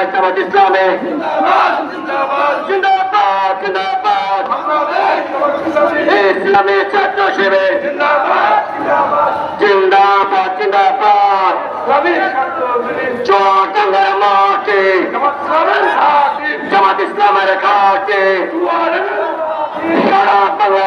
বাংলাদেশ জামাত ইসলামে। জিন্দাবাদ জিন্দাবাদ। ইসলামী ছাত্র শিবির। জিন্দাবাদ জিন্দাবাদ। চোটাঙ্গের মাটি। জামাত ইসলামের ঘাটে।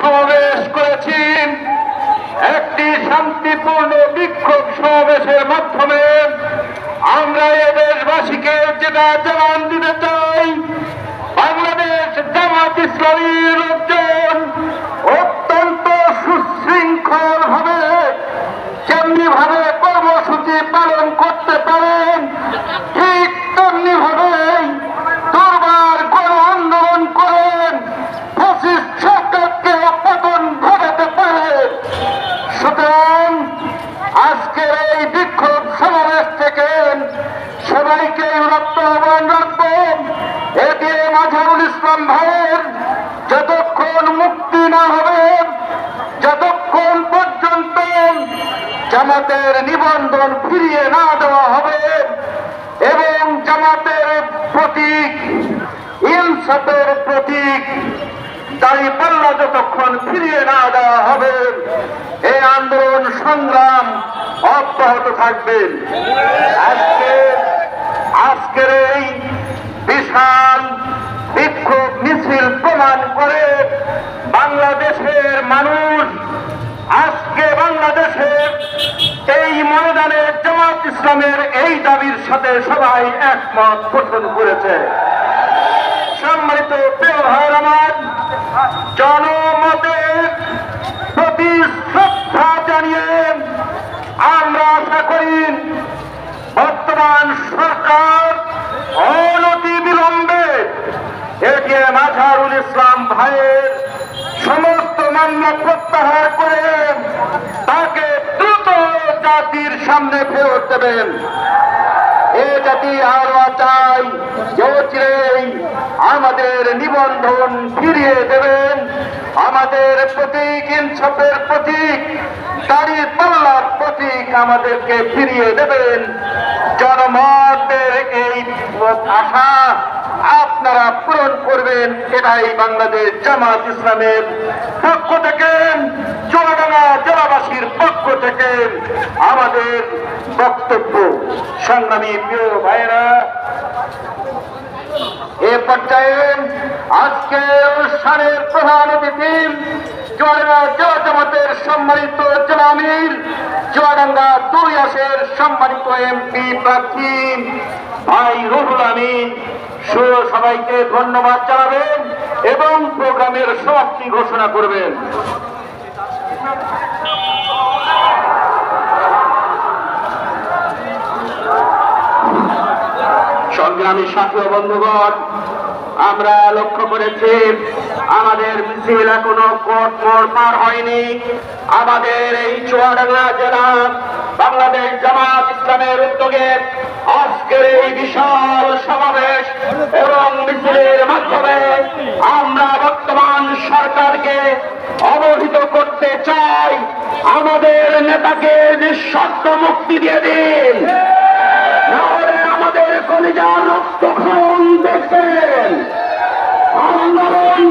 সমাবেশ করেছি। একটি শান্তিপূর্ণ বিক্ষোভ সমাবেশের মাধ্যমে আমরা এ দেশবাসীকে যেটা জানান দিতে চাই। বাংলাদেশ জামাত ইসলামীর লোকজন অত্যন্ত সুশৃঙ্খল ভাবে যেমনি ভাবে কর্মসূচি পালন করতে পারেন এই বিক্ষোভ সমাবেশ থেকে সবাইকে রক্ত আহ্বান রাখব। এতে মাঝারুল ইসলাম ভাইয়ের যতক্ষণ মুক্তি না হবে, যতক্ষণ পর্যন্ত জামাতের নিবন্ধন ফিরিয়ে না দেওয়া হবে এবং জামাতের প্রতীক ইনসাফের প্রতীক দাড়ি পাল্লা যতক্ষণ ফিরিয়ে না দেওয়া হবে এই আন্দোলন সংগ্রাম অব্যাহত থাকবে। আজকে, আজকের এই বিশাল বিক্ষোভ মিছিল প্রমাণ করে বাংলাদেশের মানুষ, আজকে বাংলাদেশের এই ময়দানে জামাত ইসলামের এই দাবির সাথে সবাই একমত পোষণ করেছে। সম্মানিত প্রিয় আমার জনমতের প্রতি জানিয়ে আমরা আশা করি বর্তমান সরকার অনতি বিলম্বে এটিএম ইসলাম ভাইয়ের সমস্ত মামলা প্রত্যাহার করে তাকে দ্রুত জাতির সামনে ফেরত দেবেন। এ চাই আমাদের নিবন্ধন ফিরিয়ে দেবেন। আমাদের প্রতীক ইনসপের প্রতীক দাঁড়িয়ে পাল্লার প্রতীক আমাদেরকে ফিরিয়ে দেবেন। জনমতের এই আশা আপনারা পূরণ করবেন এটাই বাংলাদেশ জামাত ইসলামের পক্ষ থেকে চুয়াডাঙ্গা জেলাবাসীর পক্ষ থেকে আমাদের বক্তব্য। সংগ্রামী প্রিয় ভাইরা এ পর্যায়ে আজকে অনুষ্ঠানের প্রধান অতিথি চুয়াডাঙ্গা জেলা জামাতের সম্মানিত জেলামির চুয়াডাঙ্গা দুই আসের সম্মানিত এমপি প্রার্থী ভাই রুহুল আমিন। সবাইকে ধন্যবাদ জানাবেন এবং প্রোগ্রামের সমাপ্তি ঘোষণা করবেন। সংগ্রামী সাথী বন্ধুগণ, আমরা লক্ষ্য করেছি, আমাদের মিছিল এখনও কোট মোড় পার হয়নি। আমাদের এই চুয়াডাঙ্গা জেলা বাংলাদেশ জামাত ইসলামের উদ্যোগে আজকের এই বিশাল সমাবেশ এবং মিছিলের মাধ্যমে আমরা বর্তমান সরকারকে অবহিত করতে চাই। আমাদের নেতাকে নিঃশর্ত মুক্তি দিয়ে দিন। আমাদের কলিজা রক্ত খুন দেখবেন। আন্দোলন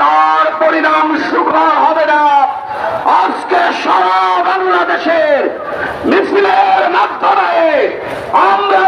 তার পরিণাম সুখর হবে না। আজকে সারা বাংলাদেশের মিছিলের মাধ্যমে আমরা